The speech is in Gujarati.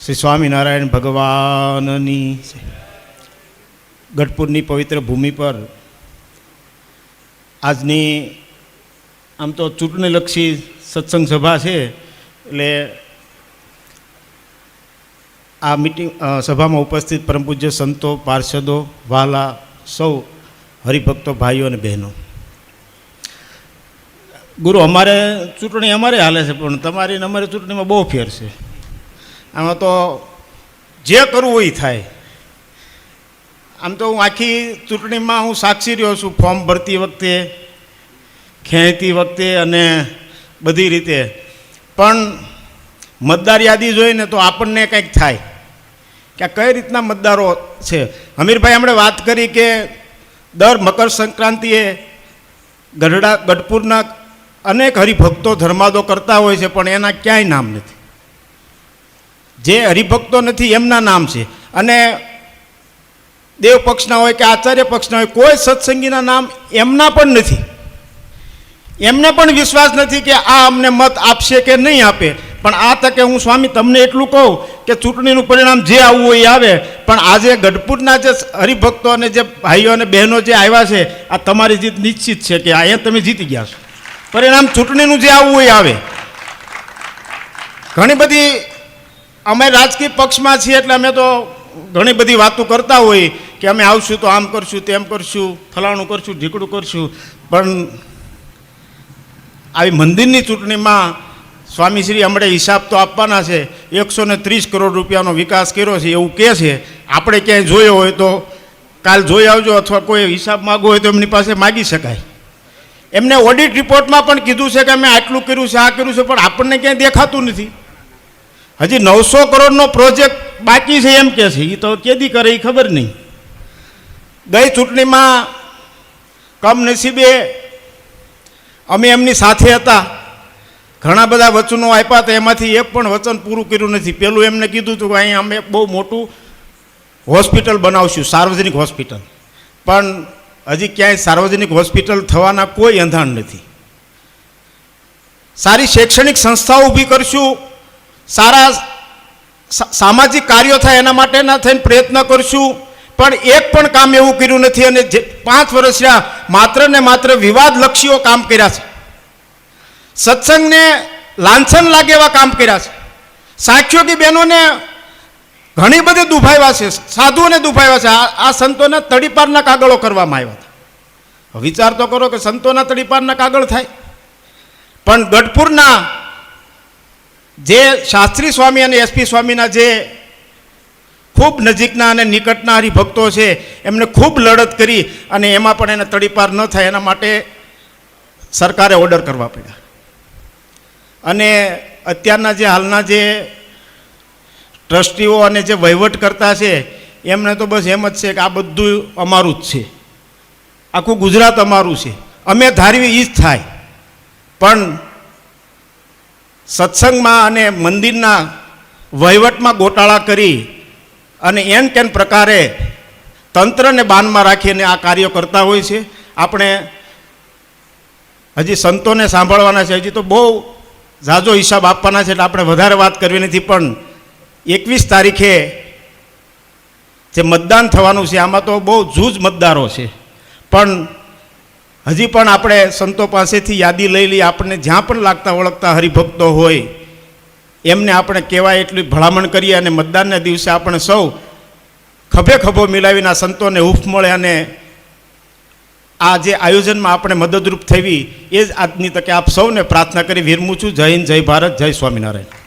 શ્રી સ્વામિનારાયણ ભગવાનની ગઢપુરની પવિત્ર ભૂમિ પર આજની આમ તો ચૂંટણીલક્ષી સત્સંગ સભા છે, એટલે આ મિટિંગ સભામાં ઉપસ્થિત પરમ પૂજ્ય સંતો, પાર્ષદો વાલા સૌ હરિભક્તો ભાઈઓ અને બહેનો. ગુરુ, અમારે ચૂંટણી અમારે હાલે છે, પણ તમારી અમારી ચૂંટણીમાં બહુ ફેર છે. આમાં તો જે કરવું એ થાય. આમ તો હું આખી ચૂંટણીમાં હું સાક્ષી રહ્યો છું ફોર્મ ભરતી વખતે, ખેંચતી વખતે અને બધી રીતે. પણ મતદાર યાદી જોઈને તો આપણને કંઈક થાય કે આ કઈ રીતના મતદારો છે? હમીરભાઈ હમણે વાત કરી કે દર મકર સંક્રાંતિએ ગઢડા ગઢપુરના અનેક હરિભક્તો ધર્માદો કરતા હોય છે, પણ એના ક્યાંય નામ નથી. જે હરિભક્તો નથી, એમના નામ છે. અને દેવ પક્ષના હોય કે આચાર્ય પક્ષના હોય, કોઈ સત્સંગીના નામ એમના પણ નથી. એમને પણ વિશ્વાસ નથી કે આ અમને મત આપશે કે નહીં આપે. પણ આ તકે હું, સ્વામી, તમને એટલું કહું કે ચૂંટણીનું પરિણામ જે આવવું હોય એ આવે. પણ આજે ગઢપુરના જે હરિભક્તો અને જે ભાઈઓ અને બહેનો જે આવ્યા છે, આ તમારી જીત નિશ્ચિત છે કે અહીંયા તમે જીતી ગયા છો. પરિણામ ચૂંટણીનું જે આવવું હોય આવે. ઘણી બધી અમે રાજકીય પક્ષમાં છીએ એટલે અમે તો ઘણી બધી વાતો કરતા હોઈએ કે અમે આવશું તો આમ કરશું, તેમ કરશું, ફલાણું કરશું, ઢીકડું કરશું. પણ આવી મંદિરની ચૂંટણીમાં સ્વામીશ્રી હમણે હિસાબ તો આપવાના છે. એકસો ને ત્રીસ કરોડ રૂપિયાનો વિકાસ કર્યો છે, એવું કહે છે. આપણે ક્યાંય જોયો હોય તો કાલ જોઈ આવજો અથવા કોઈ હિસાબ માગવો હોય તો એમની પાસે માગી શકાય. એમને ઓડિટ રિપોર્ટમાં પણ કીધું છે કે અમે આટલું કર્યું છે, આ કર્યું છે, પણ આપણને ક્યાંય દેખાતું નથી. હજી નવસો કરોડનો પ્રોજેક્ટ બાકી છે એમ કે છે. એ તો કેદી કરે એ ખબર નહીં. ગઈ ચૂંટણીમાં કમનસીબે અમે એમની સાથે હતા. ઘણા બધા વચનો આપ્યા હતા એમાંથી એક પણ વચન પૂરું કર્યું નથી. પેલું એમને કીધું હતું કે અહીંયા અમે બહુ મોટું હોસ્પિટલ બનાવશું, સાર્વજનિક હોસ્પિટલ. પણ હજી ક્યાંય સાર્વજનિક હોસ્પિટલ થવાના કોઈ અંધાણ નથી. સારી શૈક્ષણિક સંસ્થાઓ ઊભી કરશું. સારા સામાજિક કાર્યો થાય એના માટેના થઈને પ્રયત્ન કરશું. પણ એક પણ કામ એવું કર્યું નથી અને જે પાંચ વર્ષ રહ્યા, માત્ર ને માત્ર વિવાદલક્ષીઓ કામ કર્યા છે. સત્સંગને લાંછન લાગે એવા કામ કર્યા છે. સાક્ષીઓની બહેનોને ઘણી બધી દુભાવ્યા છે, સાધુઓને દુભાવ્યા છે. આ સંતોના તડીપારના કાગળો કરવામાં આવ્યા હતા. વિચાર તો કરો કે સંતોના તડીપારના કાગળ થાય. પણ ગઢપુરના જે શાસ્ત્રી સ્વામી અને એસપી સ્વામીના જે ખૂબ નજીકના અને નિકટના હરિભક્તો છે, એમને ખૂબ લડત કરી અને એમાં પણ એને તડીપાર ન થાય એના માટે સરકારે ઓર્ડર કરવા પડ્યા. અને અત્યારના જે હાલના જે ટ્રસ્ટીઓ અને જે વહીવટ કરતા છે, એમને તો બસ એમ જ છે કે આ બધું અમારું જ છે. આખું ગુજરાત અમારું છે. અમે ધારવી એ જ થાય. પણ સત્સંગમાં અને મંદિરના વહીવટમાં ગોટાળા કરી અને એન કેન પ્રકારે તંત્રને બાનમાં રાખીને આ કાર્યો કરતા હોય છે. આપણે હજી સંતોને સાંભળવાના છે. હજી તો બહુ ઝાઝો હિસાબ આપવાના છે એટલે આપણે વધારે વાત કરવી નથી. પણ એકવીસ તારીખે જે મતદાન થવાનું છે, આમાં તો બહુ જૂજ મતદારો છે. પણ હજી પણ આપણે સંતો પાસેથી યાદી લઈ લઈ આપણને જ્યાં પણ લાગતા ઓળખતા હરિભક્તો હોય, એમને આપણે કહેવાય એટલી ભલામણ કરીએ અને મતદાનના દિવસે આપણે સૌ ખભે ખભો મિલાવીને આ સંતોને હૂફ મળે અને આ જે આયોજનમાં આપણે મદદરૂપ થવી, એ જ આજની તકે આપ સૌને પ્રાર્થના કરી. વિરમું છું. જય હિન્દ, જય ભારત, જય સ્વામિનારાયણ.